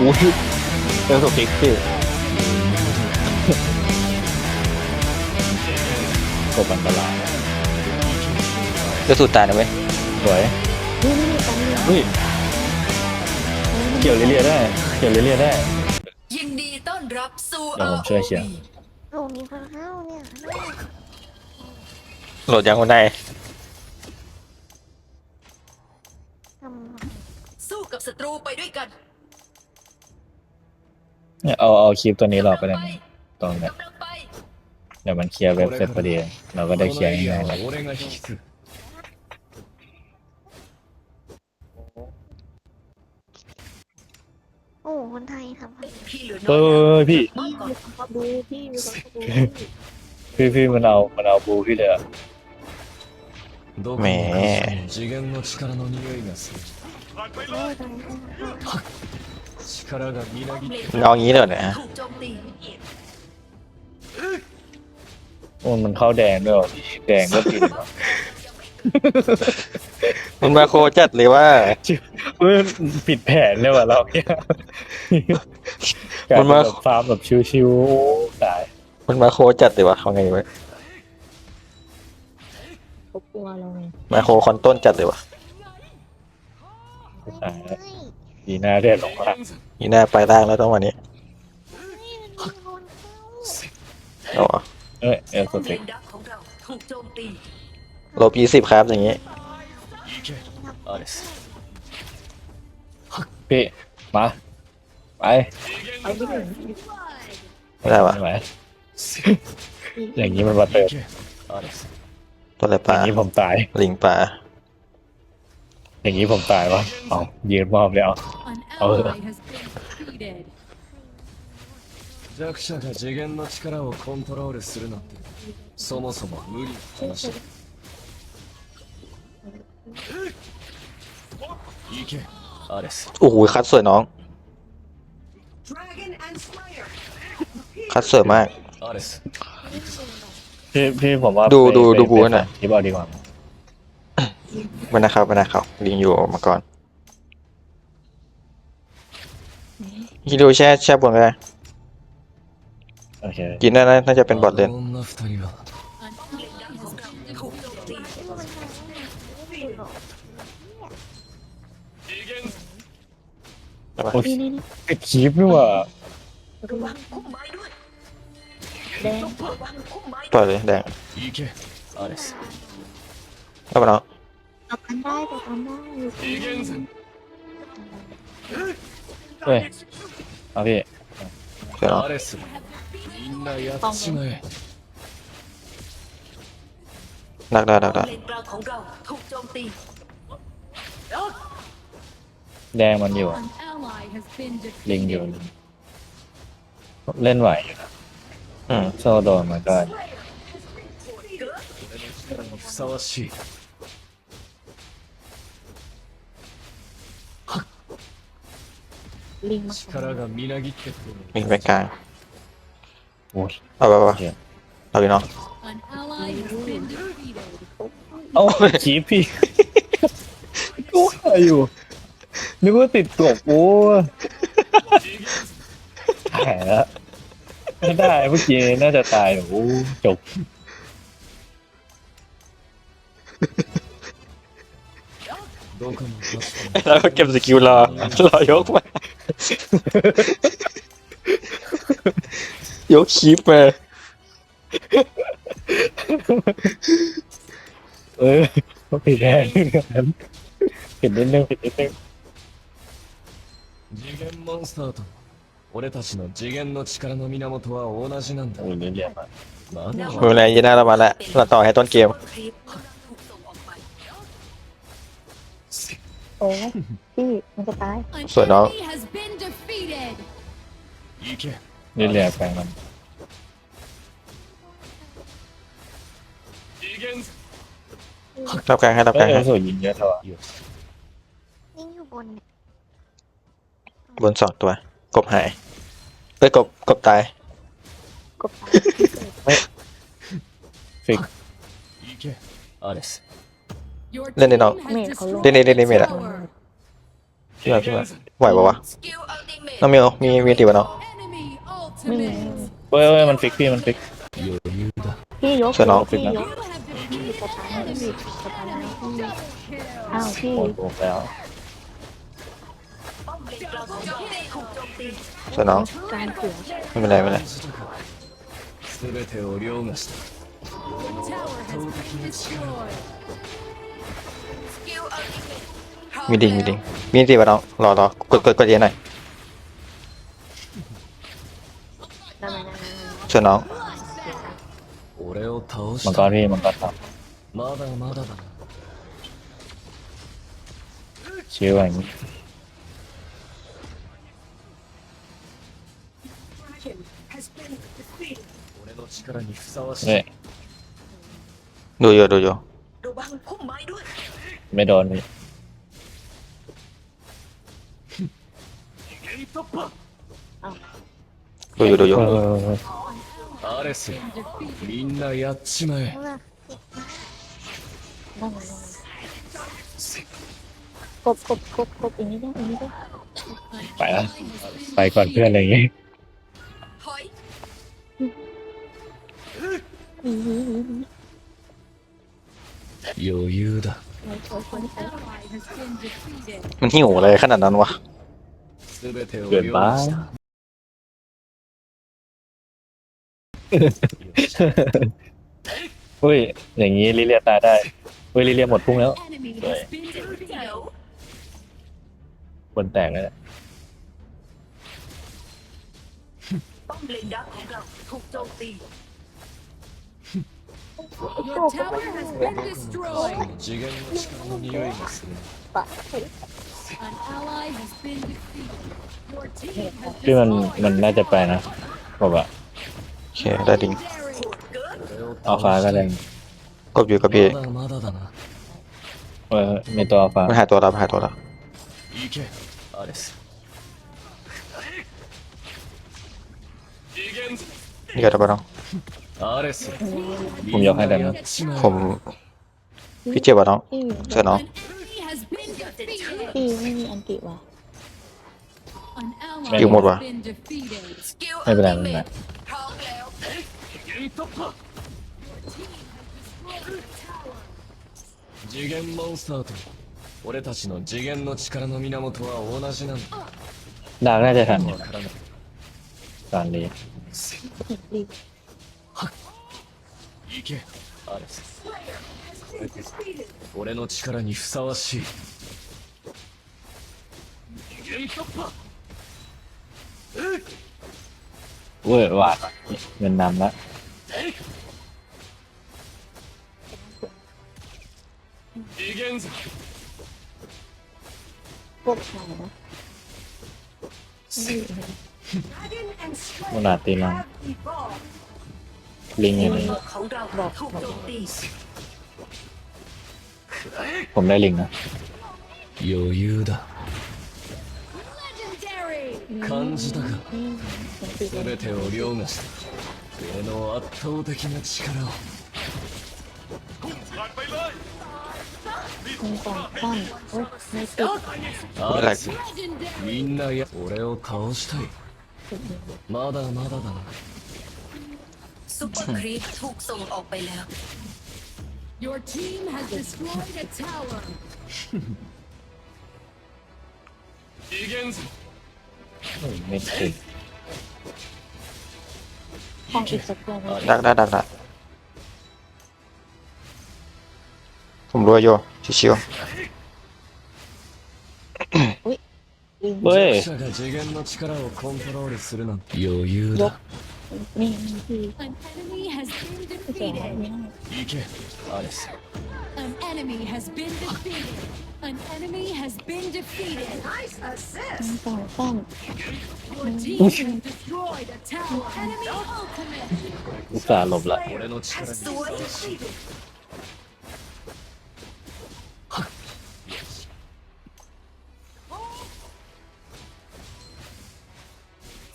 อุ้ยเจอสุดฟิกพี่กบอันตรายจะสุดตายนะเว้ยสวยนี่นี่นี่กันเนี่ยเฮ้ยเกี่ยวเรียๆได้ เกี่ยวเรียๆได้ ยินดีต้อนรับสู่ เดี๋ยวผมช่วยเชียร์ ROV โอ้มีคนเข้าเนี่ยโหลดยังคนใดทำสู้กับศัตรูไปด้วยกัน เนี่ยเอาเอาคลิปตัวนี้หลอกไปเลยตอนเนี้ยเดี๋ยวมันเคลียร์เว็บเสร็จพอดี เราก็ได้เคลียร์ง่ายๆเลยโอ้คนไทยทำเออพี่ดูพี่มีคพี่พี่มันเอามันเอาบูพี่เลยอะแม่ 力の匂いがする เล่ตอนนี้เขา 力がみなぎって มันเอางี้เลยเหรอเนี่ย ถูกโจมตี โอ้มันเข้าแดงด้วยเหรอพี่แดงก็ติดเหรอ มันมาโคจัดเลยว่า เฮ้ยผิดแผนเลยว่ะเราเนี่ย มันมา กลยเป็แบบฟาร์มแบบชิวๆโอ้ตาย มันมาโคจัดเลยวะเขาไงวะ เขากลัวเราไง มาโคคอนต้นจัดเลยวะ ตายแล้ว อีน่าเรียกหลงละอีน่าไปล่างแล้วต้องวันนี้เอาเอเอ้ยเออสติกลบยี่สิบครับอย่างงี้พี่ มา ไปอาไปม่ได้วะอย่างงี้มันมาเติมตัวอะไรปลาย่างนี้ผมตายลิงปลา อย่างนี้ผมตายวะเอายืนมอบเลยเอา An Oh. ally has been defeated. 弱者が次元の力をコントロールするなんてそもそも無理な話だ行けアレス โอ้โหคัดสวยน้อง คัดสวยมาก アレス พี่พี่ผมว่า ดู ไป ดู ไป ดูบู ไป หน่อย ที่บอกดีกว่า วันนะครับวันนะครับลิงอยู่มาก่อนฮิโดแช่แช่บนไปได้โอเคกินได้นะน่าจะเป็นบอทเลนโอ้ยไอคีบด้วยาปล่อเลยแดงเอาเลยเอาไปเนาะ อากันได้แต่กันได้ 次元山 เฮ้ยเอาพี่ สวยน้อง アレスみんなやっちまえ ดักได้ดัก ป้อ ได้ มเลนกลางของเราถูกโจมตี แดงมันอยู่ an ally has been ลิงอยู่ defeated. เล่นไหวอยู่นะ อืม โซโดนมันก็ ふさわしい ลิงมา 力がみなぎってくる ลิงไปกลาง โอ้ย เอาไปไป โอ ไป เค เอาพี่น้อง An ally has been defeated. เอ้าคลิปพี่กูหาอยู่นึกว่าติดกบโอ้ยหายแล้วไม่ได้เมื่อกี้น่าจะตายโอ้จบ どこもかしこも แล้วก็เก็บสกิลรอรอยกมายกคลิปมา เออผิดแน่นึงนั้นผิดนิดนึงผิดนิดนึง 次元モンスターと俺たちの次元の力の源は同じなんだ โอ้ยเรียนมา まだ ไม่เป็นไรยีน่าเรามาแล้วเราต่อให้ต้นเกม คลิป โอ้พี่มันจะตาย An So now- enemy has been defeated. 行け นี่เรียนแปลงมัน 次元 รับกลางให้รับ เอก ลาง อ ให้ สวยยิงเยอะเท่า よし นี่อยู่บนเนี่ย บนสองตัว กบหายเอ้ยกบกบตาย กบตาย ฟิก 行けアレス Your Lên đây team nào. has Mẹ, destroyed có Lên đây, lên đây, mẹ a ạ. tower. พี่มาพี่มา 次元山 ไหวปะวะ สกิลอัลติเมท น้องมิวมีมีติวะเนาะ Enemy ไม่มี ultimate. เว้ยเว้ยมันฟิกพี่มันฟิก 余裕だ พี่ยก ช่วยน้อง พี่ย You ก have พี่ defeated สตาร์ทพี่สตาร์ทนะพี่ double kill. อ้าวพี่ โหดโหดแล้ว ป้อมเลนกลางของเราถูกโจมตี ช่วยน้อง การเสือ ไม่เป็นไรไม่เป็นไร 全てを凌駕した มีดิงมีดิงมีติวะน้องรอรอกดกดกดเย็นหน่อย ได้ไหมนะ ช่วยน้อง 俺を倒し มังก た รพี่มังกรตับ まだまだだな ชิวอย่างนี้ 俺の力にふさわしい เนี่ย ดูอยู่ดูอยู่ ระวังพุ่มไม้ด้วย ไม่โดนพี่ ดูอยู่ดูอยู่ เออเออเออ アレスみんなやっちまえ ได้ไหมได้ไหมกบกบกบกบอีกนิดนึงอีกนิดนึง ไปแล้วไปก่อนเพื่อนอะไรอย่างงี้ ถอย หนีหนีหนีหนี 余裕だ ไม่ช่วยคนใช้ Ally has been defeated. มันหิวอะไรขนาดนั้นวะ 全てを เกินไปอุ้ย อย่างนี้ลิเลียตายได้อุ้ยลิเลียหมดพุ่งแล้วโดนแตกแล้วป้อมเลนดักของเราถูกโจมตี. ะเฮ้ย An ally has been defeated. Your team has พี่มัน destroyed มันน่าจะไปนะบอกว่า โอเคได้ดิง legendary. โหดเกิน 俺を อัลฟา 倒 ก็ し ได้ た กบอยู่กับพี่ まだまだだな เออมีตัวอัลฟา มันหายตัวแล้วมันหายตัวแล้ว 行けアレス次元 นี่ก็ได้ปะน้อง アレス ผมยกให้ได้นะ やっちまえ ผมพี่เจ็บปะน้อง พี่ ช่วยน้อง An enemy has been defeated. พี่ไม่มีอันติว่ะ An ally Chịu một has à? been defeated. สกิล ไม่ อัล เป็นไร ติ ไม่ เม เป็นไร ทพร้อมแล้ว 次元モンスターと俺たちの次元の力の源は同じなんだ ดาร์กน่าจะทันอยู่ わからない การนี้ เห็นดี 行けアレス俺の力にふさわしい次元突破 เว้ยว่าดเงินนำแล้ว 次元座 พวกชายนะไม่เห็น มันอาจตีลังลิงอย่างนี้ ของเราถูกโจมตี ผมได้ลิงนะ 余裕だ Legendary. 感じたか อืมเห็นดีเลย 全てを凌駕した俺の圧倒的な力を มีสองตั้งโอ้ยไม่ติด アレス Legendary. みんなや俺を倒したい ติดอยู่ まだまだだな ซุปเปอร์ครีปถูกส่งออกไปแล้ว Your team has destroyed a tower. 次元座 เ ฮ้ยไม่ติด ห้องอีกสักตัวนึง ดักได้ดักได้ผมรวยอยู่ชิว ลิง เฮ้ย 弱者が次元の力をコントロールするなんて余裕だ นี่นี่พี่ An enemy has been เจ๋ง defeated. ไม่ได้ 行けアレス An enemy has been defeated. An enemy has been defeated. มีสองตั้ง Your team has destroyed a tower. Enemy ultimate. อุตส่าห์หลบละ 俺の力に สวย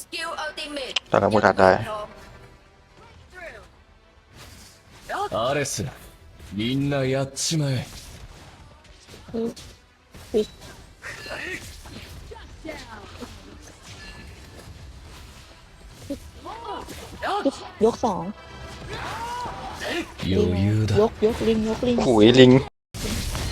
สกิลอัลติเมท ๆตอนนั้นพูดทัดได้ アレスみんなやっちまえ ยกสองลิยกยกลิงยกลิง หุยลิง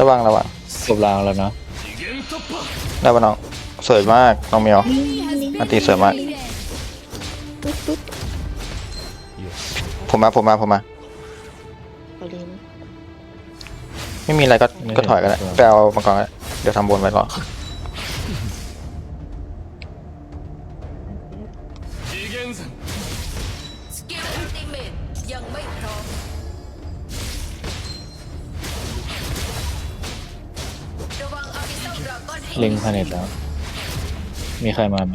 ระวังระวังจบราวแล้วนะได้ปะน้องสวยมากน้องเมียว อันตีสวยมากผมมาผมมาผมมา ไม่มีอะไรก็ก็ถอยกันด้ไปเอามังกรก็ได้เดี๋ยวทำบนไปก่อนลิเมตงพาริเน็ตแล้ว มีใครมาไหม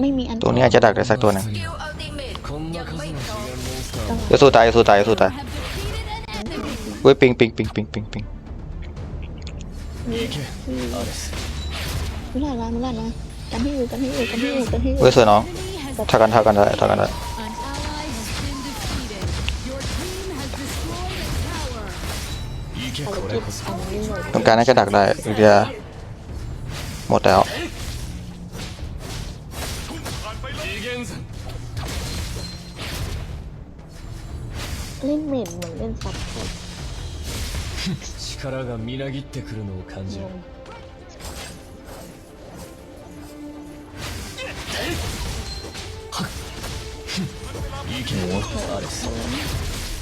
ไม่มีอันตัวนี้อาจจะดักได้สักตัวหนึงสกิลอัลติเมยังไม่พสู้ตายจะสู้ตายจสู้ตาย เว้ยปิงปิงปิงปิงปิงปิงมันหลาดละมันหลาดละกันที่อยู่กันที่อยู่กันที่อยู่กันที่อยู่เว้ยสวยน้องถ้ากันถ้ากันได้ถ้ากันได้ต้องการให้กระดักได้เดียหมดแล้วเล่นเมนเหมือนเล่นซับ 力がみなぎってくるのを感じる。息もアレス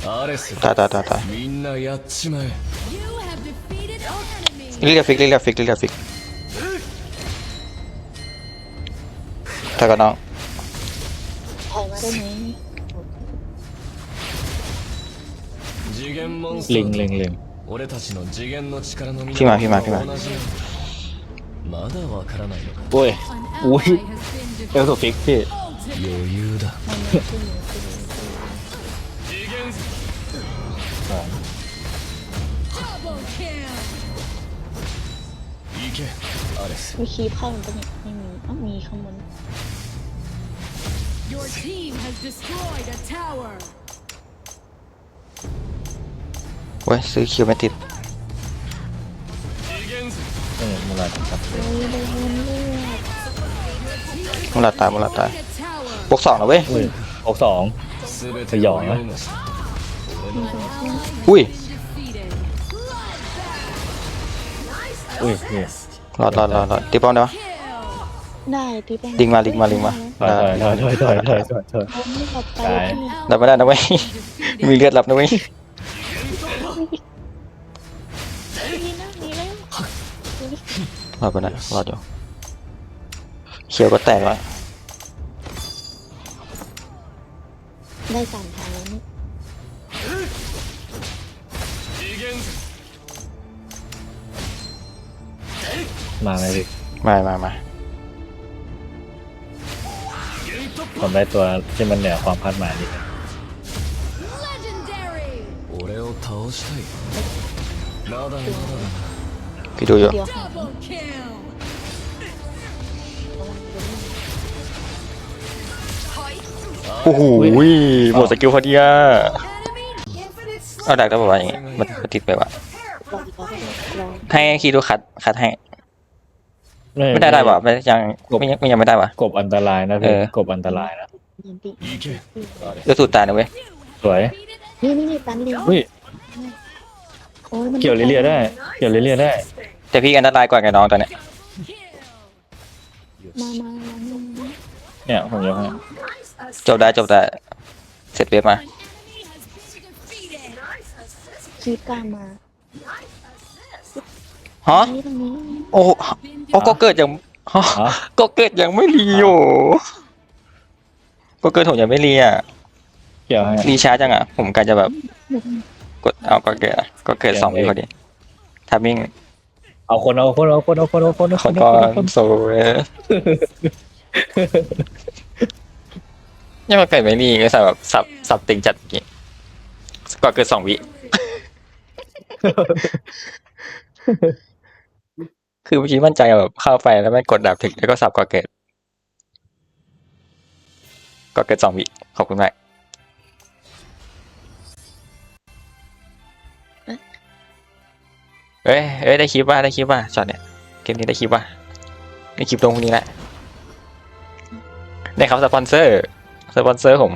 アレス Da, da, da, da. みんなやっちまえ Lila Fick, Lila Fick, Lila Fick. Tagana. 次元モンスター Ling, Ling, Ling. 俺たちの次元の力のピマンピマンピマンまだわからないのか？おいおい。やそうフェイクペ余裕だ。次元。行け。アレスวิธีเข้ามันก็ไม่ไม่มีอ้าวมีข้างบน Your team has destroyed a tower. เว้ยซื้อคิวไม่ติดเออมูลาครับมูลาตายมูลาตายบวกสองนะเว้ยอุ้กสองสยองนะอุ้ยอุ้ยเนี่ยรอดรอดรอดอดตีป้อมได้ปะได้ตีป้อมลิงมาดิงมาลิงมาถอยถอยถอยถอยถอยถอยถอยได้ไม่ได้นะเว้ยมีเลือดหลับนะเว้ย นี่นะนี่แล้ว รอดไปได้รอดอยู่เขียวก็แตกแล้ว ได้สามทางแล้วนี่ 次元 มาเลยพี่ มามามา ผมได้ตัวที่มันเหนือความคาดหมายดิ Legendary. 俺を倒したいまだまだだな พี่ดูอยู่เดียวหา Double kill. ถอยโอ้โหหมดสกิลพอดีอะ Enemy infinite เอาดักได้ป่าวะอย่างงี้มันมันติดไปวะลองลองลองให้คีดูคัดคัดให้ไม่ได้ได้ป่ะไม่ยังไม่ยังไม่ยังไม่ได้ป่ะกบอันตรายนะเอพี่อกบอันตรายนะเงินปี行けเดี๋ยวสูดตายนะเว้ยสวยนี่นี่นี่ตันลิง อุ้ยโอ้ยมันเกี่ยวลิเลียได้ เกี่ยวลิเลียได้ แต่พี่อันตรายกว่าไงน้องตอนเนี้ย kill. มามามามามาเนี่ยผมยกให้จบได้จบได้เสร็จเว็บมา An enemy has been defeated. คีบกลางมาฮะนี่ตรงนี้โอ้โห Been โอ้ก็เกิดยังฮะฮะก็เกิดยังไม่รีอยู่ก็เกิดผมยังไม่รีอะเกี่ยวให้รีช้าจังอะผมกะจะแบบ กดเอาก็เกิดอะก็เกิดสองวิพอดีทามิ่งเอาคนเอาคนเอาคนเอาคนเอาคนเอาขคอนงเอาก็คนโซเวยังมาเกิดไม่รีก็สับแบบสับสับติงจัดกี่ก็เกิดสองวิ คือเมื่อกี้มั่นใจอะแบบเข้าไปแล้วไม่กดดับถึงแล้วก็สับก็เกิด ก็เกิดสองวิขอบคุณมาก เอ้ยเอ้ยได้คลิปว่าได้คลิปว่าช็อตเนี่ยเกมนี้ได้คลิปว่าได้คลิปตรงนี้แหละได้ครับสปอนเซอร์สปอนเซอร์ผม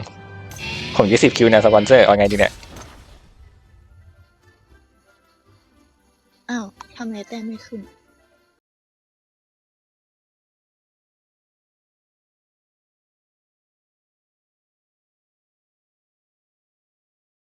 ผมยี่สิบคิวเนี่ยสปอนเซอร์เอาไงดีเนี่ยอ้าวทำไงแต้มไม่ขึ้น